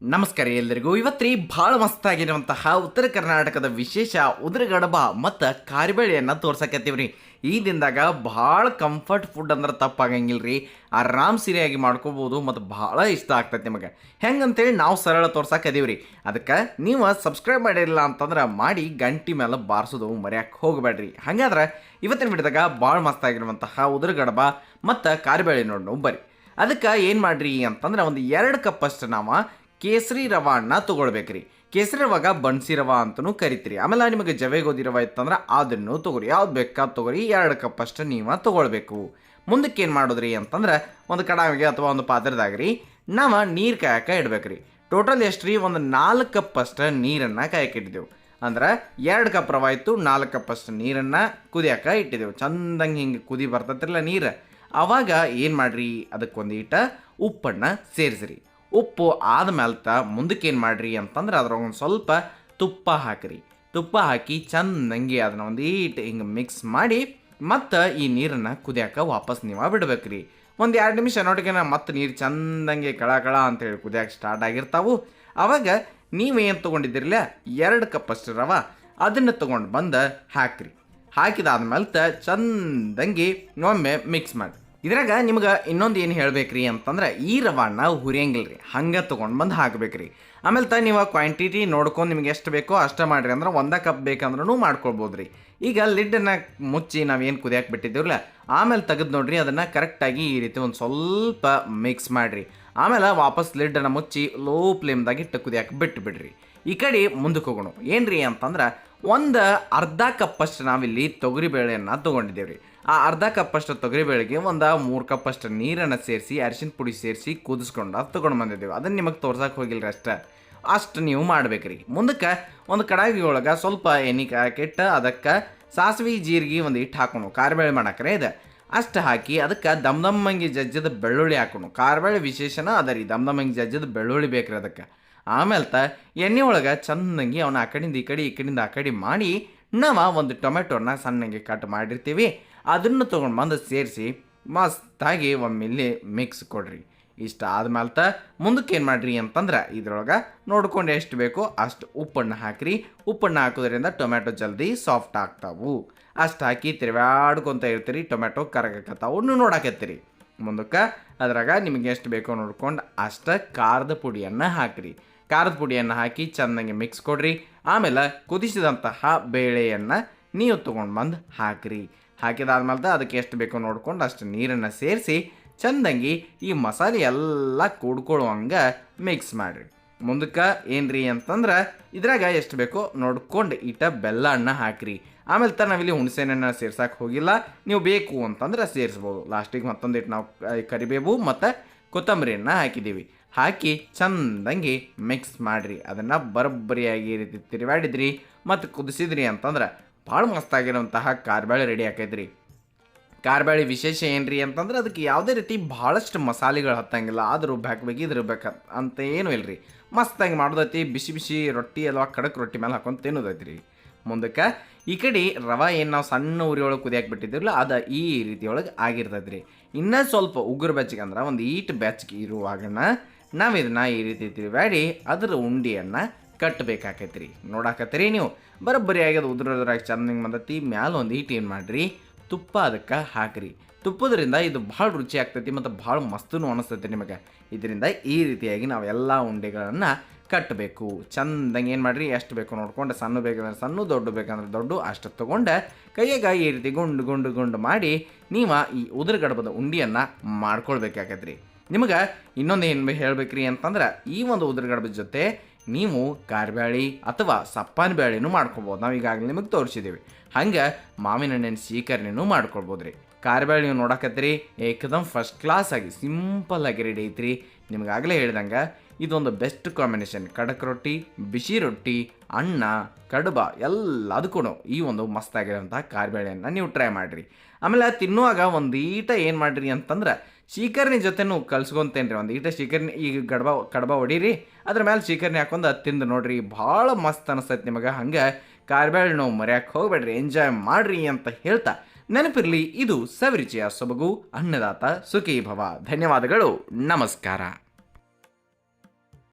ನಮಸ್ಕಾರ ಎಲ್ಲರಿಗೂ. ಇವತ್ತು ಭಾಳ ಮಸ್ತಾಗಿರುವಂತಹ ಉತ್ತರ ಕರ್ನಾಟಕದ ವಿಶೇಷ ಉದುರುಗಡಬ ಮತ್ತು ಕಾರಿಬೇಳೆಯನ್ನು ತೋರ್ಸಕತ್ತೀವ್ರಿ. ಈ ದಿನದಾಗ ಭಾಳ ಕಂಫರ್ಟ್ ಫುಡ್ ಅಂದ್ರೆ ತಪ್ಪಾಗಂಗಿಲ್ಲ ರೀ ಆರಾಮ್ ಸಿರಿಯಾಗಿ ಮಾಡ್ಕೋಬೋದು ಮತ್ತು ಭಾಳ ಇಷ್ಟ ಆಗ್ತೈತೆ ನಿಮಗೆ. ಹೆಂಗಂತೇಳಿ ನಾವು ಸರಳ ತೋರ್ಸಕದೀವ್ರಿ ಅದಕ್ಕೆ ನೀವು ಸಬ್ಸ್ಕ್ರೈಬ್ ಮಾಡಿರಲಿಲ್ಲ ಅಂತಂದ್ರೆ ಮಾಡಿ ಗಂಟಿ ಮೇಲೆ ಬಾರಿಸೋದು ಮರ್ಯಾಕೆ ಹೋಗಬೇಡ್ರಿ ಹಾಗಾದ್ರೆ ಇವತ್ತಿನ ಬಿಡಿದಾಗ ಭಾಳ ಮಸ್ತಾಗಿರುವಂತಹ ಉದುರುಗಡಬ ಮತ್ತು ಕಾರಿಬೇಳೆ ನೋಡಿ ಬರ್ರಿ. ಅದಕ್ಕೆ ಏನು ಮಾಡಿರಿ ಅಂತಂದ್ರೆ ಒಂದು ಎರಡು ಕಪ್ಪಷ್ಟು ನಾವು ಕೇಸರಿ ರವಾನ ತೊಗೊಳ್ಬೇಕ್ರಿ. ಕೇಸರಿ ರವಾಗ ಬನ್ಸಿ ರವ ಅಂತಲೂ ಕರಿತೀರಿ. ಆಮೇಲೆ ನಿಮಗೆ ಜವೆ ಗೋಧಿ ರವ ಇತ್ತಂದ್ರೆ ಅದನ್ನು ತೊಗೊರಿ ಯಾವ್ದು ಬೇಕಾದ್ ತೊಗೊರಿ ಎರಡು ಕಪ್ಪಷ್ಟು ನೀವು ತೊಗೊಳ್ಬೇಕು. ಮುಂದಕ್ಕೆ ಏನು ಮಾಡೋದ್ರಿ ಅಂತಂದ್ರೆ ಒಂದು ಕಡಾವಿಗೆ ಅಥವಾ ಒಂದು ಪಾತ್ರದಾಗ್ರಿ ನಾವು ನೀರು ಕಾಯಕ್ಕೆ ಇಡ್ಬೇಕ್ರಿ. ಟೋಟಲ್ ಎಷ್ಟು ರೀ? ಒಂದು ನಾಲ್ಕು ಕಪ್ ಅಷ್ಟು ನೀರನ್ನು ಕಾಯಕ್ಕೆ ಇಟ್ಟಿದ್ದೆವು. ಅಂದ್ರೆ ಎರಡು ಕಪ್ ರವ ಇತ್ತು, ನಾಲ್ಕು ಕಪ್ಪಷ್ಟು ನೀರನ್ನು ಕುದಿಯಕ್ಕೆ ಇಟ್ಟಿದ್ದೆವು. ಚಂದಂಗೆ ಹಿಂಗೆ ಕುದಿ ಬರ್ತತಿರಲ್ಲ ನೀರು. ಅವಾಗ ಏನು ಮಾಡ್ರಿ? ಅದಕ್ಕೊಂದು ಇಟ್ಟ ಉಪ್ಪನ್ನು ಸೇರಿಸ್ರಿ. ಉಪ್ಪು ತ ಮುಂದಕ್ಕೆ ಏನು ಮಾಡಿರಿ ಅಂತಂದ್ರೆ ಅದ್ರಾಗ ಒಂದು ಸ್ವಲ್ಪ ತುಪ್ಪ ಹಾಕಿರಿ. ತುಪ್ಪ ಹಾಕಿ ಚಂದಂಗೆ ಅದನ್ನ ಒಂದು ಈಟ್ ಹಿಂಗೆ ಮಿಕ್ಸ್ ಮಾಡಿ ಮತ್ತು ಈ ನೀರನ್ನು ಕುದಿಯಾಕ ವಾಪಸ್ ನೀವು ಬಿಡ್ಬೇಕ್ರಿ. ಒಂದು ಎರಡು ನಿಮಿಷ ನೋಡಿಗೆ ಮತ್ತೆ ನೀರು ಚಂದಂಗೆ ಕಳ ಕಳ ಅಂತೇಳಿ ಕುದಿಯಕ್ಕೆ ಸ್ಟಾರ್ಟ್ ಆಗಿರ್ತಾವು. ಅವಾಗ ನೀವೇನು ತೊಗೊಂಡಿದ್ದಿರಲ್ಲ? ಎರಡು ಕಪ್ಪಷ್ಟು ರವ ಅದನ್ನು ತೊಗೊಂಡು ಬಂದು ಹಾಕ್ರಿ. ಹಾಕಿದಾದ್ಮೇಲೆ ಚಂದಂಗಿ ಒಮ್ಮೆ ಮಿಕ್ಸ್ ಮಾಡಿ ಇದ್ರಾಗ ನಿಮ್ಗೆ ಇನ್ನೊಂದು ಏನು ಹೇಳಬೇಕ್ರಿ ಅಂತಂದ್ರೆ ಈ ರವಾನ ಹುರಿಯಂಗಿಲ್ಲ ರೀ ಹಂಗೆ ತೊಗೊಂಡು ಬಂದು ಹಾಕಬೇಕ್ರಿ. ಆಮೇಲೆ ತ ನೀವು ಕ್ವಾಂಟಿಟಿ ನೋಡ್ಕೊಂಡು ನಿಮ್ಗೆ ಎಷ್ಟು ಬೇಕೋ ಅಷ್ಟೇ ಮಾಡಿರಿ ಅಂದ್ರೆ ಒಂದೇ ಕಪ್ ಬೇಕಂದ್ರೂ ಮಾಡ್ಕೊಳ್ಬೋದು ರೀ ಈಗ ಲಿಡ್ಡನ್ನು ಮುಚ್ಚಿ ನಾವೇನು ಕುದಿಯಕ್ಕೆ ಬಿಟ್ಟಿದ್ದೀವಲ್ಲ ಆಮೇಲೆ ತೆಗೆದು ನೋಡ್ರಿ ಅದನ್ನು ಕರೆಕ್ಟಾಗಿ ಈ ರೀತಿ ಒಂದು ಸ್ವಲ್ಪ ಮಿಕ್ಸ್ ಮಾಡಿರಿ. ಆಮೇಲೆ ವಾಪಸ್ ಲಿಡ್ಡನ್ನು ಮುಚ್ಚಿ ಲೋ ಫ್ಲೇಮ್ದಾಗ ಇಟ್ಟು ಕುದಿಯಕ್ಕೆ ಬಿಟ್ಟು ಬಿಡ್ರಿ ಈ ಕಡೆ ಮುಂದಕ್ಕೆ ಹೋಗೋಣ. ರೀ ಅಂತಂದ್ರೆ ಒಂದು ಅರ್ಧ ಕಪ್ಪಷ್ಟು ನಾವಿಲ್ಲಿ ತೊಗರಿ ಬೇಳೆಯನ್ನು ತೊಗೊಂಡಿದ್ದೇವೆ ರೀ ಆ ಅರ್ಧ ಕಪ್ಪಷ್ಟು ತೊಗರಿಬೇಳೆಗೆ ಒಂದು ಮೂರು ಕಪ್ಪಷ್ಟು ನೀರನ್ನು ಸೇರಿಸಿ, ಅರಿಶಿನ ಪುಡಿ ಸೇರಿಸಿ ಕುದಿಸ್ಕೊಂಡು ತೊಗೊಂಡು ಬಂದಿದ್ದೇವೆ. ಅದನ್ನು ನಿಮಗೆ ತೋರ್ಸಕ್ಕೆ ಹೋಗಿಲ್ಲ ಅಷ್ಟೇ. ಅಷ್ಟು ನೀವು ಮಾಡ್ಬೇಕು ರೀ ಮುಂದಕ್ಕೆ ಒಂದು ಕಡಾಯಿ ಒಳಗೆ ಸ್ವಲ್ಪ ಎಣ್ಣೆ ಕೆಟ್ಟ ಅದಕ್ಕೆ ಸಾಸಿವೆ, ಜೀರಿಗೆ ಒಂದು ಇಟ್ಟು ಹಾಕೋಣ. ಕಾರಬೇಳೆ ಮಾಡಕ್ರೆ ಇದೆ. ಅಷ್ಟು ಹಾಕಿ ಅದಕ್ಕೆ ದಮ್ ದಮ್ಮಂಗಿ ಜಜ್ಜದ ಬೆಳ್ಳುಳ್ಳಿ ಹಾಕೋಣ. ಕಾರಬೇಳೆ ವಿಶೇಷನ ಅದ ರೀ ದಮ್ ದಮ್ಮಂಗಿ ಜಜ್ಜದ ಬೆಳ್ಳುಳ್ಳಿ ಬೇಕ್ರಿ ಅದಕ್ಕೆ. ಆಮೇಲೆ ತ ಎಣ್ಣೆ ಒಳಗೆ ಚೆನ್ನಾಗಿ ಅವನ ಆ ಕಡೆಯಿಂದ ಈ ಕಡೆ ಈ ಕಡೆಯಿಂದ ಆ ಕಡೆ ಮಾಡಿ ನಾವು ಒಂದು ಟೊಮೆಟೋನ ಸಣ್ಣಗೆ ಕಟ್ ಮಾಡಿರ್ತೀವಿ. ಅದನ್ನು ತೊಗೊಂಡು ಬಂದು ಸೇರಿಸಿ ಮಸ್ತಾಗಿ ಒಮ್ಮೆಲ್ಲಿ ಮಿಕ್ಸ್ ಕೊಡ್ರಿ. ಇಷ್ಟ ಆದ್ಮೇಲೆ ತ ಮುಂದಕ್ಕೆ ಏನು ಮಾಡ್ರಿ ಅಂತಂದ್ರೆ ಇದ್ರೊಳಗೆ ನೋಡ್ಕೊಂಡು ಎಷ್ಟು ಬೇಕೋ ಅಷ್ಟು ಉಪ್ಪನ್ನು ಹಾಕ್ರಿ. ಉಪ್ಪನ್ನು ಹಾಕೋದ್ರಿಂದ ಟೊಮೆಟೊ ಜಲ್ದಿ ಸಾಫ್ಟ್ ಆಗ್ತಾವು. ಅಷ್ಟು ಹಾಕಿ ತಿರುವಾಡ್ಕೊಂತ ಇರ್ತೀರಿ, ಟೊಮೆಟೊ ಕರಗಕತ್ತಾವು. ನೋಡಾಕತ್ತೀರಿ. ಮುಂದಕ್ಕೆ ಅದ್ರಾಗ ನಿಮಗೆ ಎಷ್ಟು ಬೇಕೋ ನೋಡ್ಕೊಂಡು ಅಷ್ಟು ಖಾರದ ಪುಡಿಯನ್ನು ಹಾಕ್ರಿ. ಖಾರದ ಪುಡಿಯನ್ನು ಹಾಕಿ ಚೆನ್ನಾಗಿ ಮಿಕ್ಸ್ ಕೊಡ್ರಿ. ಆಮೇಲೆ ಕುದಿಸಿದಂತಹ ಬೇಳೆಯನ್ನು ನೀವು ತೊಗೊಂಡು ಬಂದು ಹಾಕ್ರಿ. ಹಾಕಿದಾದ್ಮೇಲೆ ಅದಕ್ಕೆ ಎಷ್ಟು ಬೇಕೋ ನೋಡ್ಕೊಂಡು ಅಷ್ಟು ನೀರನ್ನು ಸೇರಿಸಿ ಚಂದಂಗಿ ಈ ಮಸಾಲೆ ಎಲ್ಲ ಕೂಡ್ಕೊಳ್ಳುವಂಗೆ ಮಿಕ್ಸ್ ಮಾಡಿರಿ. ಮುಂದಕ್ಕೆ ಏನ್ರಿ ಅಂತಂದ್ರೆ ಇದ್ರಾಗ ಎಷ್ಟು ಬೇಕೋ ನೋಡ್ಕೊಂಡು ಈಟ ಬೆಲ್ಲ ಹಣ್ಣ ಹಾಕ್ರಿ. ಆಮೇಲೆ ತ ನಾವಿಲ್ಲಿ ಹುಣಸೆಹಣ್ಣನ್ನು ಸೇರ್ಸಕ್ಕೆ ಹೋಗಿಲ್ಲ. ನೀವು ಬೇಕು ಅಂತಂದ್ರೆ ಸೇರಿಸ್ಬೋದು. ಲಾಸ್ಟಿಗೆ ಮತ್ತೊಂದಿಟ್ಟು ನಾವು ಕರಿಬೇವು ಮತ್ತು ಕೊತ್ತಂಬರಿಯನ್ನು ಹಾಕಿದ್ದೀವಿ ಹಾಕಿ ಚಂದಂಗಿ ಮಿಕ್ಸ್ ಮಾಡಿರಿ. ಅದನ್ನು ಬರೋಬ್ಬರಿಯಾಗಿ ಈ ರೀತಿ ತಿರುವಾಡಿದ್ರಿ ಮತ್ತು ಕುದಿಸಿದ್ರಿ ಅಂತಂದ್ರೆ ಭಾಳ ಮಸ್ತಾಗಿರುವಂತಹ ಕಾರ್ಬಾಳೆ ರೆಡಿ ಆಕೈತ್ರಿ. ಕಾರ್ಬಾಳೆ ವಿಶೇಷ ಏನ್ರಿ ಅಂತಂದ್ರೆ ಅದಕ್ಕೆ ಯಾವುದೇ ರೀತಿ ಭಾಳಷ್ಟು ಮಸಾಲೆಗಳು ಹತ್ತಂಗಿಲ್ಲ. ಆದರೂ ಬೇಕು ಇದ್ರ ಬೇಕ ಅಂತ ಏನೂ ಇಲ್ಲರಿ ಮಸ್ತಾಗಿ ಮಾಡೋದೈತಿ. ಬಿಸಿ ಬಿಸಿ ರೊಟ್ಟಿ ಅಥವಾ ಖಡಕ್ ರೊಟ್ಟಿ ಮೇಲೆ ಹಾಕೊಂಡು ತಿನ್ನೋದೈತಿ ರೀ ಮುಂದಕ್ಕೆ ಈ ಕಡೆ ರವೆ ಏನು ನಾವು ಸಣ್ಣ ಉರಿ ಒಳಗೆ ಕುದಿಯಾಕೆ ಬಿಟ್ಟಿದ್ದಿರಲ್ಲ ಅದು ಈ ರೀತಿ ಒಳಗೆ ಆಗಿರ್ತೈತೆ ರೀ ಇನ್ನೂ ಸ್ವಲ್ಪ ಉಗುರು ಬೆಚ್ಚಗೆ ಅಂದ್ರೆ ಒಂದು ಈಟ್ ಬೆಚ್ಚಗೆ ಇರುವಾಗನ ನಾವು ಈ ರೀತಿ ತಿರುವಾಡಿ ಅದರ ಉಂಡಿಯನ್ನು ಕಟ್ಟಬೇಕಾಕೈತಿ ರೀ ನೋಡಾಕತ್ತೀರಿ ನೀವು. ಬರೋಬ್ಬರಿ ಆಗ್ಯದ ಉದುರೋದ್ರಾಗ ಚಂದಂಗೆ ಬಂದತಿ, ಮ್ಯಾಲ ಒಂದು ಹೀಟ್ ಏನು ಮಾಡಿರಿ? ತುಪ್ಪ ಅದಕ್ಕೆ ಹಾಕ್ರಿ. ತುಪ್ಪದ್ರಿಂದ ಇದು ಭಾಳ ರುಚಿ ಆಗ್ತೈತಿ ಮತ್ತು ಭಾಳ ಮಸ್ತೂ ಅನಿಸ್ತೈತಿ ನಿಮಗೆ. ಇದರಿಂದ ಈ ರೀತಿಯಾಗಿ ನಾವು ಎಲ್ಲ ಉಂಡೆಗಳನ್ನು ಕಟ್ಟಬೇಕು ಚಂದಂಗೆ ಏನು ಮಾಡಿರಿ? ಎಷ್ಟು ಬೇಕು ನೋಡ್ಕೊಂಡು ಸಣ್ಣ ಬೇಕಂದ್ರೆ ಸಣ್ಣ, ದೊಡ್ಡ ಬೇಕಂದ್ರೆ ದೊಡ್ಡ ಅಷ್ಟು ತೊಗೊಂಡು ಕೈಯಾಗ ಈ ರೀತಿ ಗುಂಡು ಗುಂಡು ಗುಂಡು ಮಾಡಿ ನೀವು ಈ ಉದುರುಗಡಬದ ಉಂಡಿಯನ್ನು ಮಾಡ್ಕೊಳ್ಬೇಕಾಗತ್ರಿ ನಿಮಗೆ ಇನ್ನೊಂದು ಏನು ಹೇಳಬೇಕ್ರಿ ಅಂತಂದ್ರೆ ಈ ಒಂದು ಉದ್ರಗಡ ಜೊತೆ ನೀವು ಕಾರ್ಬ್ಯಾಳಿ ಅಥವಾ ಸಪ್ಪನ ಬ್ಯಾಳಿನೂ ಮಾಡ್ಕೊಬೋದು. ನಾವು ಈಗಾಗಲೇ ನಿಮಗೆ ತೋರಿಸಿದ್ದೀವಿ ಹಂಗೆ ಮಾವಿನ ಹಣ್ಣಿನ ಸೀಕರಣೆನೂ ಮಾಡ್ಕೊಳ್ಬೋದು ರೀ ಕಾರ್ಬ್ಯಾಳಿ ನೀವು ನೋಡಕತ್ತೀರಿ ಏಕದಮ್ ಫಸ್ಟ್ ಕ್ಲಾಸ್ ಆಗಿ ಸಿಂಪಲ್ ಆಗಿ ರೆಡಿ ಐತ್ರಿ. ನಿಮಗಾಗಲೇ ಹೇಳ್ದಂಗೆ ಇದೊಂದು ಬೆಸ್ಟ್ ಕಾಂಬಿನೇಷನ್ ಕಡಕ್ ರೊಟ್ಟಿ, ಬಿಸಿ ರೊಟ್ಟಿ, ಅನ್ನ, ಕಡುಬ ಎಲ್ಲದಕ್ಕೂ ಈ ಒಂದು ಮಸ್ತಾಗಿರೋಂಥ ಕಾರ್ಬೇಳೆಯನ್ನು ನೀವು ಟ್ರೈ ಮಾಡಿರಿ. ಆಮೇಲೆ ತಿನ್ನುವಾಗ ಒಂದೀಟ ಏನು ಮಾಡಿರಿ ಅಂತಂದ್ರೆ ಶೀಕರ್ಣಿ ಜೊತೆನೂ ಕಲ್ಸ್ಕೊಂತೇನೆ ರೀ ಒಂದು ಈಟ ಶೀಕರ್ಣಿ ಈಗ ಗಡ್ಬ, ಕಡಬ ಹೊಡೀರಿ, ಅದ್ರ ಮೇಲೆ ಶೀಕರ್ಣಿ ಹಾಕೊಂಡು ಅದು ತಿಂದು ನೋಡ್ರಿ, ಭಾಳ ಮಸ್ತ್ ಅನಿಸ್ತೈತೆ ನಿಮಗೆ, ಹಂಗೆ ಕಾರ್ಬೇಳೆ ನೋವು ಮರ್ಯಾಕೆ ಹೋಗ್ಬೇಡ್ರಿ, ಎಂಜಾಯ್ ಮಾಡ್ರಿ ಅಂತ ಹೇಳ್ತಾ ನೆನಪಿರಲಿ, ಇದು ಸವಿರುಚಿಯ ಸೊಬಗು, ಅನ್ನದಾತ ಸುಖಿ ಭವ ಧನ್ಯವಾದಗಳು, ನಮಸ್ಕಾರ.